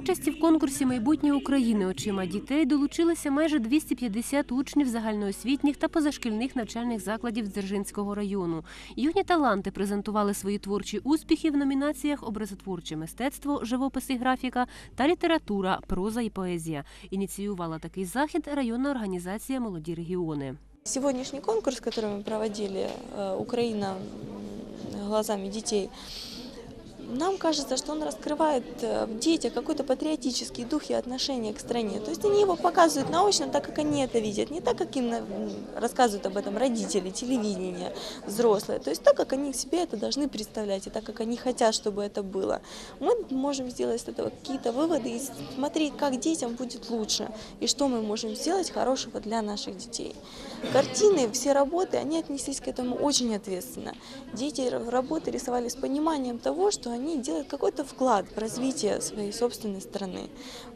участі в конкурсі Майбутнє України очима дітей долучилися майже 250 учнів загальноосвітніх та позашкільних навчальних закладів Дзержинського району. Юні таланти презентували свої творчі успіхи в номінаціях Образотворче мистецтво, живопис і графіка та література, проза і поезія. Ініціювала такий захід районна організація Молоді регіони. Сегодняшний конкурс, который мы проводили, э, Украина м, глазами детей, Нам кажется, что он раскрывает э, в детях какой-то патриотический дух и отношение к стране. То есть они его показывают научно так, как они это видят, не так, как им м, рассказывают об этом родители, телевидение, взрослые. То есть так, как они себе это должны представлять и так, как они хотят, чтобы это было. Мы можем сделать из этого какие-то выводы и смотреть, как детям будет лучше и что мы можем сделать хорошего для наших детей. Картины, все работы, они отнеслись к этому очень ответственно. Дети работы рисовали с пониманием того, что они делают какой-то вклад в развитие своей собственной страны.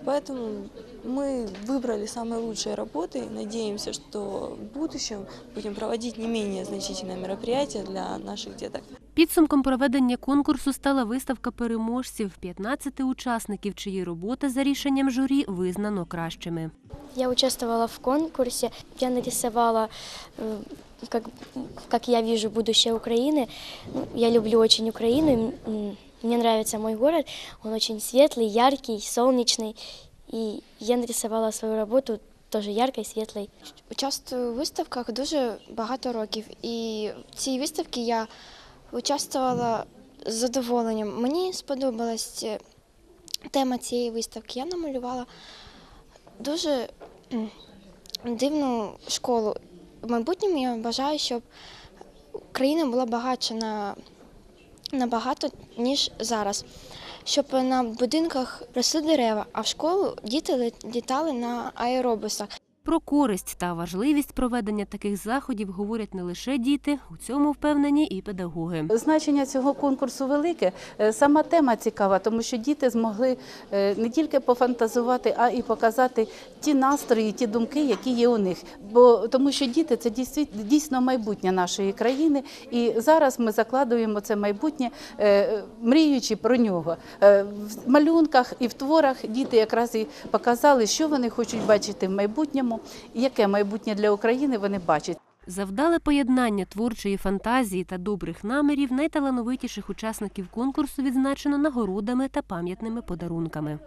Поэтому мы выбрали самые лучшие работы и надеемся, что в будущем будем проводить не менее значительные мероприятия для наших деток. Підсумком проведення конкурсу стала виставка переможців 15 учасників, чиї роботи за рішенням журі визнано кращими. Я участвовала в конкурсе, я нарисовала, э, как, как я вижу будущее Украины. Ну, Я люблю очень Украину, и, м, мне нравится мой город, он очень светлый, яркий, солнечный. И я нарисовала свою работу тоже яркой, светлой. Участвую у виставках дуже багато років, і в цій виставці я участвувала з задоволенням. Мені сподобалась е, тема цієї виставки. Я намалювала дуже дивну школу. В майбутньому я бажаю, щоб Україна була багатша на набагато, ніж зараз. Щоб на будинках росли дерева, а в школу діти літали на аеробусах. Про користь та важливість проведення таких заходів говорять не лише діти, у цьому впевнені і педагоги. Значення цього конкурсу велике. Е, Сама тема цікава, тому що діти змогли е, не тільки пофантазувати, а і показати ті настрої, ті думки, які є у них. Бо тому, що діти це дійсно, майбутнє нашої країни, і зараз ми закладуємо це майбутнє, е, мріючи про нього. В малюнках і в творах діти якраз і показали, що вони хочуть бачити в майбутньому, і яке майбутнє для України вони бачать. завдале поєднання творчої фантазії та добрих намірів найталановитіших учасників конкурсу відзначено нагородами та пам'ятними подарунками.